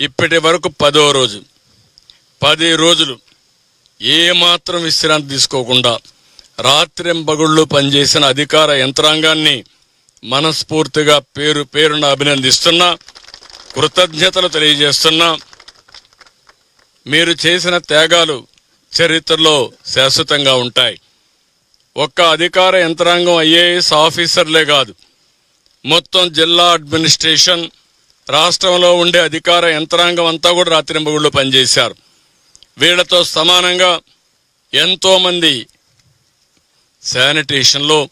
ఇప్పటి వరకు పదో రోజు. పది రోజులు ఏమాత్రం విశ్రాంతి తీసుకోకుండా రాత్రింబగుళ్ళు పనిచేసిన అధికార యంత్రాంగాన్ని మనస్ఫూర్తిగా పేరు పేరున అభినందిస్తున్నా కృతజ్ఞతలు తెలియజేస్తున్నా మీరు చేసిన త్యాగాలు చరిత్రలో శాశ్వతంగా ఉంటాయి. ఒక్క అధికార యంత్రాంగం ఐఏఎస్ ఆఫీసర్లే కాదు మొత్తం జిల్లా అడ్మినిస్ట్రేషన్ రాష్ట్రంలో ఉండే అధికార యంత్రాంగం అంతా కూడా రాత్రింబగుళ్ళు పనిచేశారు. వీళ్ళతో సమానంగా ఎంతోమంది శానిటేషన్లో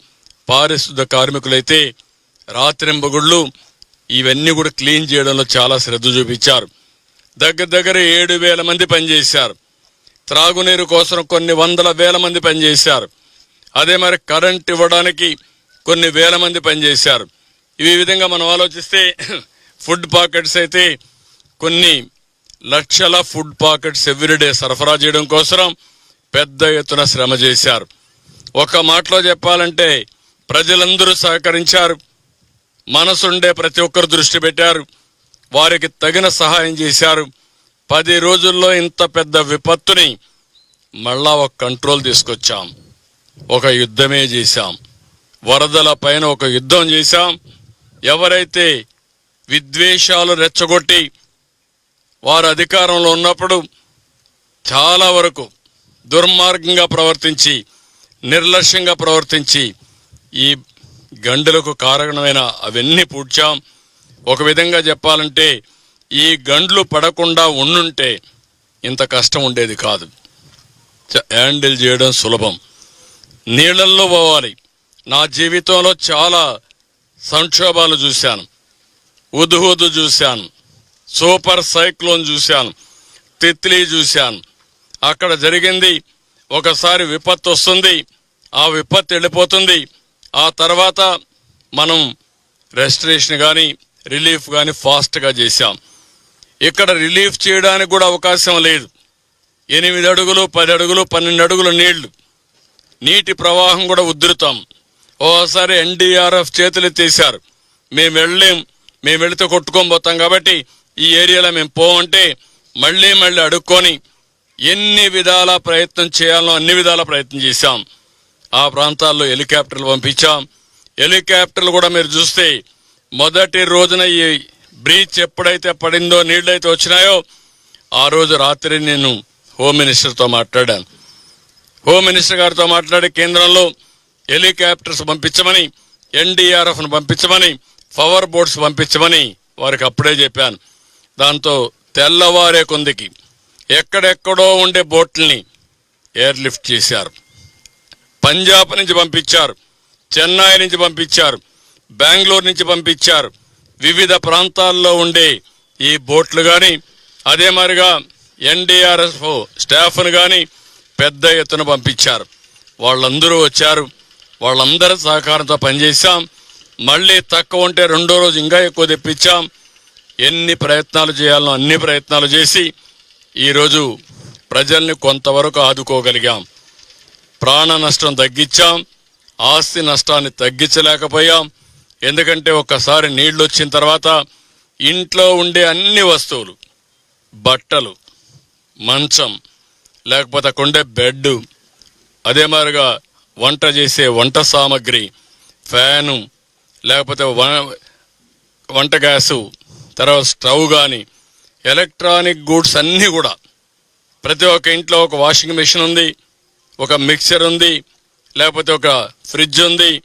పారిశుద్ధ కార్మికులైతే రాత్రింబగుళ్ళు ఇవన్నీ కూడా క్లీన్ చేయడంలో చాలా శ్రద్ధ చూపించారు. దగ్గర దగ్గర ఏడు వేల మంది పనిచేశారు. త్రాగునీరు కోసం కొన్ని వందల వేల మంది పనిచేశారు. అదే మరి కరెంట్ ఇవ్వడానికి కొన్ని వేల మంది పనిచేశారు. ఈ విధంగా మనం ఆలోచిస్తే ఫుడ్ పాకెట్స్ అయితే కొన్ని లక్షల ఫుడ్ పాకెట్స్ ఎవ్రీడే సరఫరా చేయడం కోసం పెద్ద ఎత్తున శ్రమ చేశారు. ఒక మాటలో చెప్పాలంటే ప్రజలందరూ సహకరించారు. మనసుండే ప్రతి ఒక్కరు దృష్టి పెట్టారు. వారికి తగిన సహాయం చేశారు. పది రోజుల్లో ఇంత పెద్ద విపత్తుని మళ్ళా ఒక కంట్రోల్ తీసుకొచ్చాం. ఒక యుద్ధమే చేశాం. వరదల పైన ఒక యుద్ధం చేశాం. ఎవరైతే విద్వేషాలు రెచ్చగొట్టి వారు అధికారంలో ఉన్నప్పుడు చాలా వరకు దుర్మార్గంగా ప్రవర్తించి నిర్లక్ష్యంగా ప్రవర్తించి ఈ గండులకు కారణమైన అవన్నీ పూడ్చాం. ఒక విధంగా చెప్పాలంటే ఈ గండ్లు పడకుండా ఉండుంటే ఇంత కష్టం ఉండేది కాదు. చ- హ్యాండిల్ చేయడం సులభం. నీళ్ళల్లో పోవాలి. నా జీవితంలో చాలా సంక్షోభాలు చూశాను. ఉదుహుదు చూశాను. సూపర్ సైక్లోన్ చూశాను. తిత్లీ చూశాను. అక్కడ జరిగింది ఒకసారి విపత్తు వస్తుంది ఆ విపత్తు వెళ్ళిపోతుంది. ఆ తర్వాత మనం రెస్టరేషన్ కానీ రిలీఫ్ కానీ ఫాస్ట్గా చేశాం. ఇక్కడ రిలీఫ్ చేయడానికి కూడా అవకాశం లేదు. ఎనిమిది అడుగులు పది అడుగులు పన్నెండు అడుగులు నీళ్ళు. నీటి ప్రవాహం కూడా ఉధృతం. ఓసారి ఎన్డీఆర్ఎఫ్ చేతులు తీశారు మేము వెళ్ళలేం. మేము వెళితే కొట్టుకొని పోతాం కాబట్టి ఈ ఏరియాలో మేము పోమంటే మళ్ళీ మళ్ళీ అడుక్కొని ఎన్ని విధాల ప్రయత్నం చేయాలో అన్ని విధాల ప్రయత్నం చేశాం. ఆ ప్రాంతాల్లో హెలికాప్టర్లు పంపించాం. హెలికాప్టర్లు కూడా మీరు చూస్తే మొదటి రోజున ఈ బ్రీచ్ ఎప్పుడైతే పడిందో నీళ్ళైతే వచ్చినాయో ఆ రోజు రాత్రి నేను హోమ్ మినిస్టర్తో మాట్లాడాను. హోమ్ మినిస్టర్ గారితో మాట్లాడి కేంద్రంలో హెలికాప్టర్స్ పంపించమని ఎన్డీఆర్ఎఫ్ను పంపించమని పవర్ బోట్స్ పంపించమని వారికి అప్పుడే చెప్పాను. దాంతో తెల్లవారే కొందికి ఎక్కడెక్కడో ఉండే బోట్లని ఎయిర్ లిఫ్ట్ చేశారు. పంజాబ్ నుంచి పంపించారు చెన్నై నుంచి పంపించారు బెంగళూరు నుంచి పంపించారు. వివిధ ప్రాంతాల్లో ఉండే ఈ బోట్లు కానీ అదే మాదిరిగా ఎన్డీఆర్ఎఫ్ స్టాఫ్ను కానీ పెద్ద ఎత్తున పంపించారు. వాళ్ళందరూ వచ్చారు. వాళ్ళందరి సహకారంతో పనిచేశాం. మళ్ళీ తక్కువ ఉంటే రెండో రోజు ఇంకా ఎక్కువ తెప్పించాం. ఎన్ని ప్రయత్నాలు చేయాలనో అన్ని ప్రయత్నాలు చేసి ఈరోజు ప్రజల్ని కొంతవరకు ఆదుకోగలిగాం. ప్రాణ నష్టం తగ్గించాం. ఆస్తి నష్టాన్ని తగ్గించలేకపోయాం. ఎందుకంటే ఒక్కసారి నీళ్ళు వచ్చిన తర్వాత ఇంట్లో ఉండే అన్ని వస్తువులు బట్టలు మంచం లేకపోతే అక్కడ ఉండే బెడ్ అదే మాదిరిగా వంట చేసే వంట సామాగ్రి ఫ్యాను లేకపోతే వ- వంట గ్యాసు తర్వాత స్టవ్ కానీ ఎలక్ట్రానిక్ గూడ్స్ అన్నీ కూడా. ప్రతి ఒక్క ఇంట్లో ఒక వాషింగ్ మెషిన్ ఉంది ఒక మిక్సర్ ఉంది లేకపోతే ఒక ఫ్రిడ్జ్ ఉంది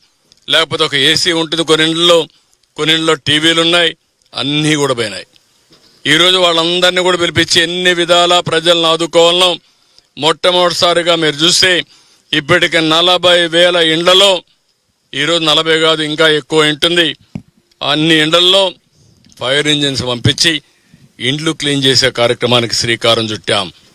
లేకపోతే ఒక ఏసీ ఉంటుంది కొన్ని ఇండ్లలో కొన్ని ఇండ్లలో టీవీలు ఉన్నాయి అన్నీ కూడా పోయినాయి. ఈరోజు వాళ్ళందరినీ కూడా పిలిపించి ఎన్ని విధాల ప్రజలను ఆదుకోవాలనో మొట్టమొదటిసారిగా మీరు చూస్తే ఇప్పటికి నలభై వేల ఇండ్లలో ఈరోజు నలభై కాదు ఇంకా ఎక్కువ ఉంటుంది. అన్ని ఎండల్లో ఫైర్ ఇంజిన్స్ పంపించి ఇండ్లు క్లీన్ చేసే కార్యక్రమానికి శ్రీకారం చుట్టాం.